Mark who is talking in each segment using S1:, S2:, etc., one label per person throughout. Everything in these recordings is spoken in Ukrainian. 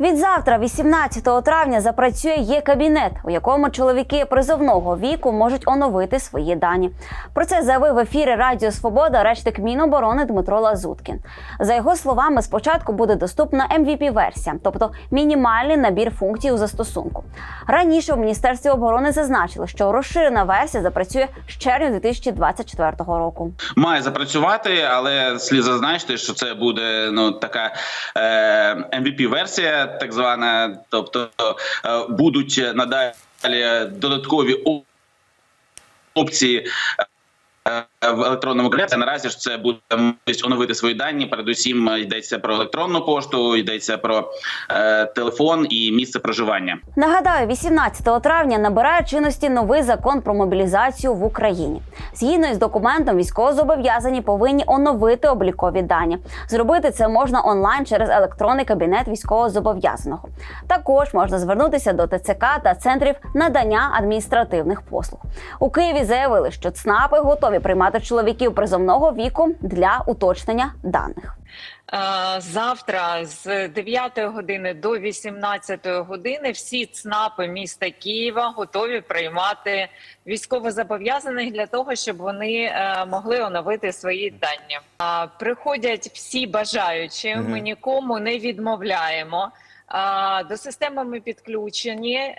S1: Від завтра, 18 травня, запрацює є кабінет, у якому чоловіки призовного віку можуть оновити свої дані. Про це заявив в ефірі Радіо Свобода речник Міноборони Дмитро Лазуткін. За його словами, спочатку буде доступна mvp версія тобто мінімальний набір функцій у застосунку. Раніше у міністерстві оборони зазначили, що розширена версія запрацює з червня 2024 року.
S2: має запрацювати, але слід зазначити, що це буде ну така е, mvp версія так звана, тобто е, будуть надалі додаткові опції. Е, В електронному кабінеті наразі ж це буде можливість оновити свої дані. Передусім е, йдеться про електронну пошту, йдеться про е, телефон і місце проживання.
S1: Нагадаю, 18 травня набирає чинності новий закон про мобілізацію в Україні. Згідно із документом, військовозобов'язані повинні оновити облікові дані. Зробити це можна онлайн через електронний кабінет військовозобов'язаного. Також можна звернутися до ТЦК та центрів надання адміністративних послуг. У Києві заявили, що ЦНАПи готові приймати чоловіків призовного віку для уточнення даних.
S3: Е, Завтра з 9 години до 18 години всі ЦНАПи міста Києва готові приймати військовозобов'язаних для того, щоб вони е, могли оновити свої дані. Приходять всі бажаючі. Ми нікому не відмовляємо. До системи ми підключені.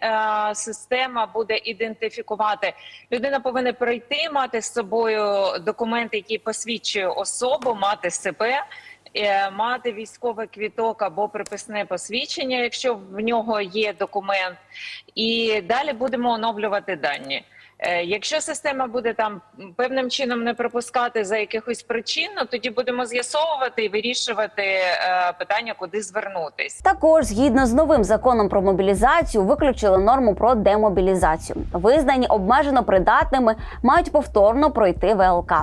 S3: Система буде ідентифікувати. Людина повинна прийти, мати з собою документ, який посвідчує особу, мати себе е, мати військовий квіток або приписне посвідчення, якщо в нього є документ, і далі будемо оновлювати дані. Е, Якщо система буде там певним чином не пропускати за якихось причин, ну, тоді будемо з'ясовувати і вирішувати е, питання, куди звернутись.
S1: Також згідно з новим законом про мобілізацію виключили норму про демобілізацію. Визнані обмежено придатними мають повторно пройти ВЛК.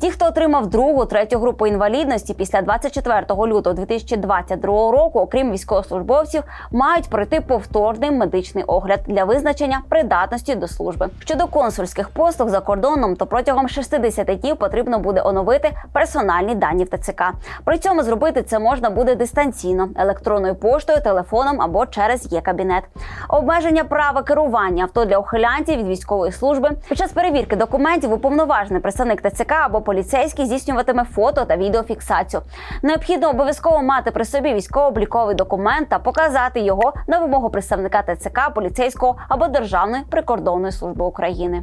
S1: Ті, хто отримав другу, третю групу інвалідності після 24 лютого 2022 року, окрім військовослужбовців, мають пройти повторний медичний огляд для визначення придатності до служби. Щодо консульських послуг за кордоном, то протягом 60 днів потрібно буде оновити персональні дані в ТЦК. При цьому зробити це можна буде дистанційно, електронною поштою, телефоном або через є-кабінет. Обмеження права керування авто для ухилянтів від військової служби під час перевірки документів уповноважений представник ТЦК або поліцейський здійснюватиме фото та відеофіксацію. Необхідно обов'язково мати при собі військово-обліковий документ та показати його на вимогу представника ТЦК, поліцейського або Державної прикордонної служби України.